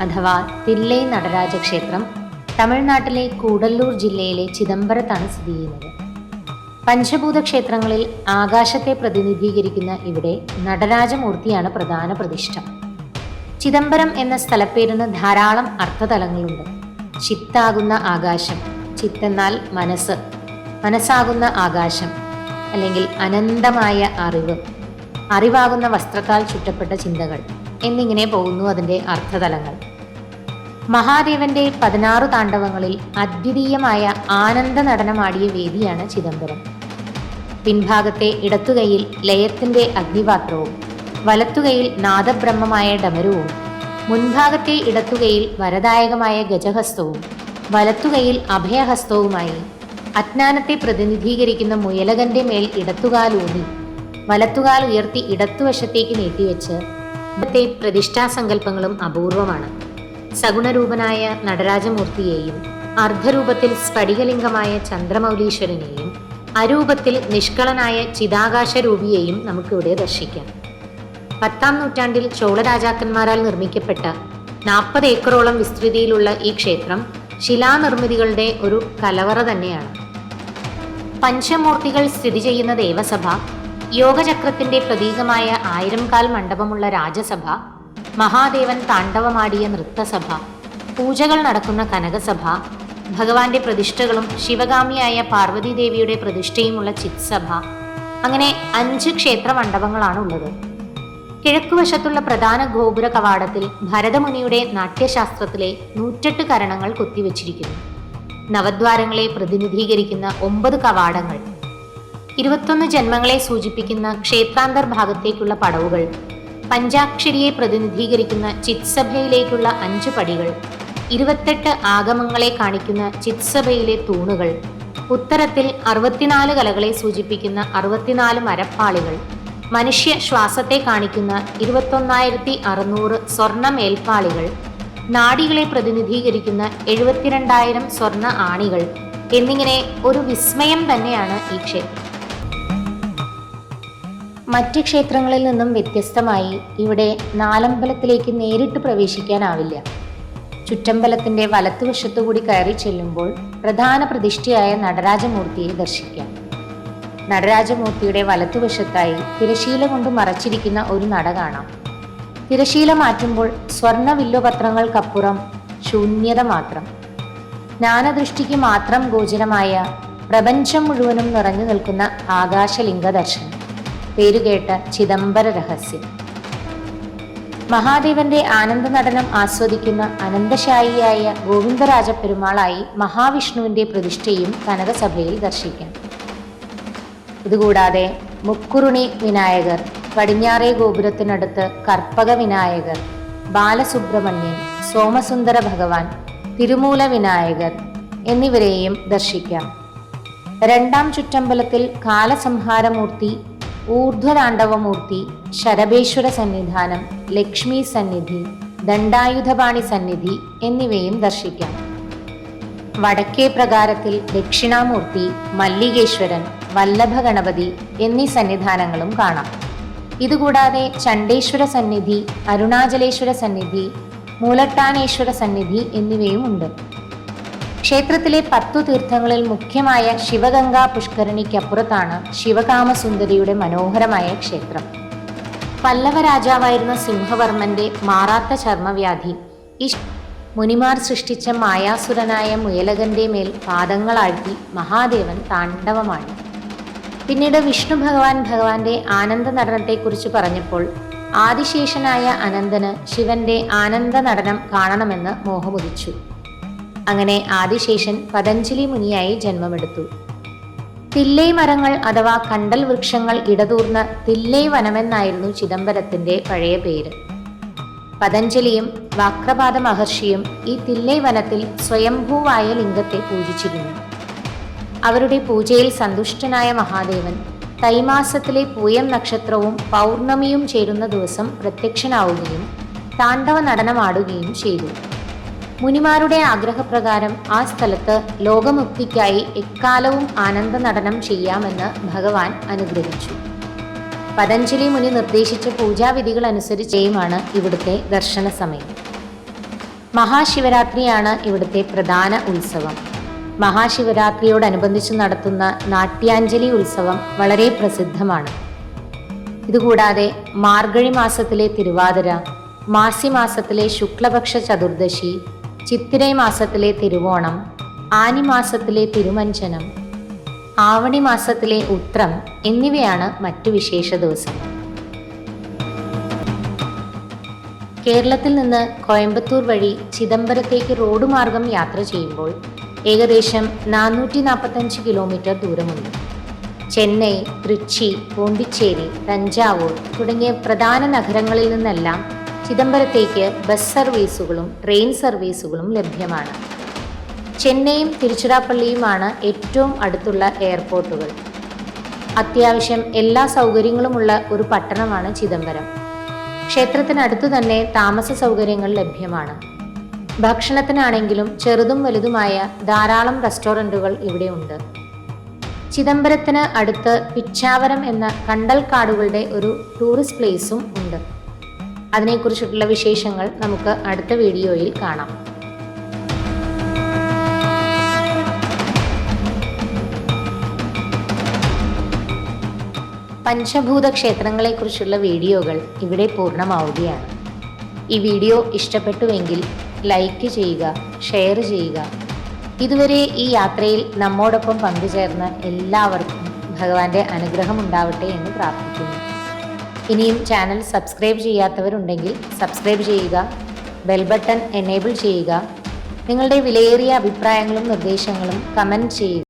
അഥവാ തില്ലൈ നടരാജ ക്ഷേത്രം തമിഴ്നാട്ടിലെ കൂടല്ലൂർ ജില്ലയിലെ ചിദംബരത്താണ് സ്ഥിതി ചെയ്യുന്നത്. പഞ്ചഭൂത ക്ഷേത്രങ്ങളിൽ ആകാശത്തെ പ്രതിനിധീകരിക്കുന്ന ഇവിടെ നടരാജമൂർത്തിയാണ് പ്രധാന പ്രതിഷ്ഠ. ചിദംബരം എന്ന സ്ഥലപ്പേരിന് ധാരാളം അർത്ഥതലങ്ങളുണ്ട്. ചിത്താകുന്ന ആകാശം ചിത്തെന്നാൽ മനസ്സ് മനസ്സാകുന്ന ആകാശം അല്ലെങ്കിൽ അനന്തമായ അറിവ് അറിവാകുന്ന വസ്ത്രത്താൽ ചുറ്റപ്പെട്ട ചിന്തകൾ എന്നിങ്ങനെ പോകുന്നു അതിന്റെ അർത്ഥതലങ്ങൾ. മഹാദേവന്റെ പതിനാറ് താണ്ഡവങ്ങളിൽ അദ്വിതീയമായ ആനന്ദ നടനമാടിയ വേദിയാണ് ചിദംബരം. പിൻഭാഗത്തെ ഇടത്തുകൈയിൽ ലയത്തിന്റെ അഗ്നിപാത്രവും വലത്തുകൈയിൽ നാദബ്രഹ്മമായ ഡമരുവും മുൻഭാഗത്തെ ഇടത്തുകൈയിൽ വരദായകമായ ഗജഹസ്തവും വലത്തുകൈയിൽ അഭയഹസ്തവുമായി അജ്ഞാനത്തെ പ്രതിനിധീകരിക്കുന്ന മുയലകന്റെ മേൽ ഇടത്തുകാലൂന്നി വലത്തുകാൽ ഉയർത്തി ഇടത്തുവശത്തേക്ക് നീട്ടിവെച്ച് ഇവിടുത്തെ പ്രതിഷ്ഠാസങ്കല്പങ്ങളും അപൂർവമാണ്. സഗുണരൂപനായ നടരാജമൂർത്തിയെയും അർദ്ധരൂപത്തിൽ സ്ഫടികലിംഗമായ ചന്ദ്രമൗലീശ്വരനെയും അരൂപത്തിൽ നിഷ്കളനായ ചിതാകാശരൂപിയെയും നമുക്കിവിടെ ദർശിക്കാം. പത്താം നൂറ്റാണ്ടിൽ ചോളരാജാക്കന്മാരാൽ നിർമ്മിക്കപ്പെട്ട നാൽപ്പത് ഏക്കറോളം വിസ്തൃതിയിലുള്ള ഈ ക്ഷേത്രം ശിലാനിർമ്മിതികളുടെ ഒരു കലവറ തന്നെയാണ്. പഞ്ചമൂർത്തികൾ സ്ഥിതി ചെയ്യുന്ന ദേവസഭ യോഗചക്രത്തിന്റെ പ്രതീകമായ ആയിരംകാൽ മണ്ഡപമുള്ള രാജസഭ മഹാദേവൻ താണ്ഡവമാടിയ നൃത്തസഭ പൂജകൾ നടക്കുന്ന കനകസഭ ഭഗവാന്റെ പ്രതിഷ്ഠകളും ശിവകാമിയായ പാർവതീദേവിയുടെ പ്രതിഷ്ഠയുമുള്ള ചിത്സഭ അങ്ങനെ അഞ്ച് ക്ഷേത്ര മണ്ഡപങ്ങളാണ് ഉള്ളത് കിഴക്കുവശത്തുള്ള പ്രധാന ഗോപുര കവാടത്തിൽ ഭരതമുനിയുടെ നാട്യശാസ്ത്രത്തിലെ നൂറ്റെട്ട് കരണങ്ങൾ കൊത്തിവെച്ചിരിക്കുന്നു. നവദ്വാരങ്ങളെ പ്രതിനിധീകരിക്കുന്ന ഒമ്പത് കവാടങ്ങൾ. ഇരുപത്തൊന്ന് ജന്മങ്ങളെ സൂചിപ്പിക്കുന്ന ക്ഷേത്രാന്തർ ഭാഗത്തേക്കുള്ള പടവുകൾ പഞ്ചാക്ഷരിയെ പ്രതിനിധീകരിക്കുന്ന ചിത്സഭയിലേക്കുള്ള അഞ്ച് പടികൾ ഇരുപത്തെട്ട് ആഗമങ്ങളെ കാണിക്കുന്ന ചിത്സഭയിലെ തൂണുകൾ ഉത്തരത്തിൽ അറുപത്തിനാല് കലകളെ സൂചിപ്പിക്കുന്ന അറുപത്തിനാല് മരപ്പാളികൾ മനുഷ്യ ശ്വാസത്തെ കാണിക്കുന്ന ഇരുപത്തൊന്നായിരത്തി അറുന്നൂറ് സ്വർണ മേൽപ്പാളികൾ നാടികളെ പ്രതിനിധീകരിക്കുന്ന എഴുപത്തിരണ്ടായിരം സ്വർണ ആണികൾ എന്നിങ്ങനെ ഒരു വിസ്മയം തന്നെയാണ് ഈ ക്ഷേത്രം. മറ്റ് ക്ഷേത്രങ്ങളിൽ നിന്നും വ്യത്യസ്തമായി ഇവിടെ നാലമ്പലത്തിലേക്ക് നേരിട്ട് പ്രവേശിക്കാനാവില്ല. ചുറ്റമ്പലത്തിന്റെ വലത്തുവശത്തുകൂടി കയറി ചെല്ലുമ്പോൾ പ്രധാന പ്രതിഷ്ഠയായ നടരാജമൂർത്തിയെ ദർശിക്കാം. നടരാജമൂർത്തിയുടെ വലത്തുവശത്തായി തിരശീല കൊണ്ട് മറച്ചിരിക്കുന്ന ഒരു നട കാണാം. തിരശീല മാറ്റുമ്പോൾ സ്വർണ വില്ലുപത്രങ്ങൾക്കപ്പുറം ശൂന്യത മാത്രം. ജ്ഞാനദൃഷ്ടിക്ക് മാത്രം ഗോചരമായ പ്രപഞ്ചം മുഴുവനും നിറഞ്ഞു നിൽക്കുന്ന ആകാശലിംഗ ദർശനം പേരുകേട്ട ചിദംബര രഹസ്യം. മഹാദേവന്റെ ആനന്ദ നടനം ആസ്വദിക്കുന്ന അനന്തശായിയായ ഗോവിന്ദരാജ പെരുമാളായി മഹാവിഷ്ണുവിന്റെ പ്രതിഷ്ഠയും കനകസഭയിൽ ദർശിക്കാം. ഇതുകൂടാതെ മുക്കുറുണി വിനായകർ പടിഞ്ഞാറേ ഗോപുരത്തിനടുത്ത് കർപ്പക വിനായകർ ബാലസുബ്രഹ്മണ്യൻ സോമസുന്ദര ഭഗവാൻ തിരുമൂല വിനായകർ എന്നിവരെയും ദർശിക്കാം. രണ്ടാം ചുറ്റമ്പലത്തിൽ കാലസംഹാരമൂർത്തി ഊർധ്വതാണ്ഡവമൂർത്തി ശരഭേശ്വര സന്നിധാനം ലക്ഷ്മി സന്നിധി ദണ്ഡായുധപാണി സന്നിധി എന്നിവയും ദർശിക്കാം. വടക്കേ പ്രകാരത്തിൽ ദക്ഷിണാമൂർത്തി മല്ലികേശ്വരൻ വല്ലഭ ഗണപതി എന്നീ സന്നിധാനങ്ങളും കാണാം. ഇതുകൂടാതെ ചണ്ഡേശ്വര സന്നിധി അരുണാചലേശ്വര സന്നിധി മൂലട്ടാനേശ്വര സന്നിധി എന്നിവയും ഉണ്ട്. ക്ഷേത്രത്തിലെ പത്തു തീർത്ഥങ്ങളിൽ മുഖ്യമായ ശിവഗംഗാ പുഷ്കരണിക്കപ്പുറത്താണ് ശിവകാമസുന്ദരിയുടെ മനോഹരമായ ക്ഷേത്രം. പല്ലവ രാജാവായിരുന്ന സിംഹവർമ്മന്റെ മാറാത്ത ചർമ്മവ്യാധി ഈ മുനിമാർ സൃഷ്ടിച്ച മായാസുരനായ മുയലകന്റെ മേൽ പാദങ്ങളാഴ്ത്തി മഹാദേവൻ താണ്ഡവമാണ്. പിന്നീട് വിഷ്ണു ഭഗവാൻ ഭഗവാന്റെ ആനന്ദ നടനത്തെക്കുറിച്ച് പറഞ്ഞപ്പോൾ ആദിശേഷനായ അനന്തന് ശിവന്റെ ആനന്ദ നടനം കാണണമെന്ന് മോഹമുദിച്ചു. അങ്ങനെ ആദിശേഷൻ പതഞ്ജലി മുനിയായി ജന്മമെടുത്തു. തില്ലൈ മരങ്ങൾ അഥവാ കണ്ടൽ വൃക്ഷങ്ങൾ ഇടതൂർന്ന തില്ലൈ വനമെന്നായിരുന്നു ചിദംബരത്തിന്റെ പഴയ പേര്. പതഞ്ജലിയും വാക്രപാദ മഹർഷിയും ഈ തില്ലൈ വനത്തിൽ സ്വയംഭൂവായ ലിംഗത്തെ പൂജിച്ചിരുന്നു. അവരുടെ പൂജയിൽ സന്തുഷ്ടനായ മഹാദേവൻ തൈമാസത്തിലെ പൂയം നക്ഷത്രവും പൗർണമിയും ചേരുന്ന ദിവസം പ്രത്യക്ഷനാവുകയും താണ്ഡവ നടനമാടുകയും ചെയ്തു. മുനിമാരുടെ ആഗ്രഹപ്രകാരം ആ സ്ഥലത്ത് ലോകമുക്തിക്കായി എക്കാലവും ആനന്ദ നടനം ചെയ്യാമെന്ന് ഭഗവാൻ അനുഗ്രഹിച്ചു. പതഞ്ജലി മുനി നിർദ്ദേശിച്ച പൂജാവിധികൾ അനുസരിച്ചേയുമാണ് ഇവിടുത്തെ ദർശന സമയം മഹാശിവരാത്രിയാണ് ഇവിടുത്തെ പ്രധാന ഉത്സവം. മഹാശിവരാത്രിയോടനുബന്ധിച്ച് നടത്തുന്ന നാട്യാഞ്ജലി ഉത്സവം വളരെ പ്രസിദ്ധമാണ്. ഇതുകൂടാതെ മാർഗഴി മാസത്തിലെ തിരുവാതിര മാസി മാസത്തിലെ ശുക്ലപക്ഷ ചതുർദശി ചിത്തിരൈ മാസത്തിലെ തിരുവോണം ആനി മാസത്തിലെ തിരുമഞ്ചനം ആവണി മാസത്തിലെ ഉത്രം എന്നിവയാണ് മറ്റു വിശേഷ ദിവസങ്ങൾ കേരളത്തിൽ നിന്ന് കോയമ്പത്തൂർ വഴി ചിദംബരത്തേക്ക് റോഡ് മാർഗം യാത്ര ചെയ്യുമ്പോൾ ഏകദേശം നാനൂറ്റി നാൽപ്പത്തഞ്ച് കിലോമീറ്റർ ദൂരമുണ്ട്. ചെന്നൈ തൃച്ചി പോണ്ടിച്ചേരി തഞ്ചാവൂർ തുടങ്ങിയ പ്രധാന നഗരങ്ങളിൽ നിന്നെല്ലാം ചിദംബരത്തേക്ക് ബസ് സർവീസുകളും ട്രെയിൻ സർവീസുകളും ലഭ്യമാണ്. ചെന്നൈയും തിരുച്ചിറാപ്പള്ളിയുമാണ് ഏറ്റവും അടുത്തുള്ള എയർപോർട്ടുകൾ. അത്യാവശ്യം എല്ലാ സൗകര്യങ്ങളുമുള്ള ഒരു പട്ടണമാണ് ചിദംബരം. ക്ഷേത്രത്തിനടുത്തു തന്നെ താമസ സൗകര്യങ്ങൾ ലഭ്യമാണ്. ഭക്ഷണത്തിനാണെങ്കിലും ചെറുതും വലുതുമായ ധാരാളം റെസ്റ്റോറന്റുകൾ ഇവിടെയുണ്ട് ചിദംബരത്തിന് അടുത്ത് പിച്ചാവരം എന്ന കണ്ടൽക്കാടുകളുടെ ഒരു ടൂറിസ്റ്റ് പ്ലേസും ഉണ്ട്. അതിനെക്കുറിച്ചിട്ടുള്ള വിശേഷങ്ങൾ നമുക്ക് അടുത്ത വീഡിയോയിൽ കാണാം. പഞ്ചഭൂത ക്ഷേത്രങ്ങളെക്കുറിച്ചുള്ള വീഡിയോകൾ ഇവിടെ പൂർണമാവുകയാണ്. ഈ വീഡിയോ ഇഷ്ടപ്പെട്ടുവെങ്കിൽ ലൈക്ക് ചെയ്യുക ഷെയർ ചെയ്യുക. ഇതുവരെ ഈ യാത്രയിൽ നമ്മോടൊപ്പം പങ്കുചേർന്ന എല്ലാവർക്കും ഭഗവാന്റെ അനുഗ്രഹം ഉണ്ടാവട്ടെ എന്ന് പ്രാർത്ഥിക്കുന്നു. ഇനിയും ചാനൽ സബ്സ്ക്രൈബ് ചെയ്യാത്തവരുണ്ടെങ്കിൽ സബ്സ്ക്രൈബ് ചെയ്യുക ബെൽ ബട്ടൺ എനേബിൾ ചെയ്യുക. നിങ്ങളുടെ വിലയേറിയ അഭിപ്രായങ്ങളും നിർദ്ദേശങ്ങളും കമന്റ് ചെയ്യുക.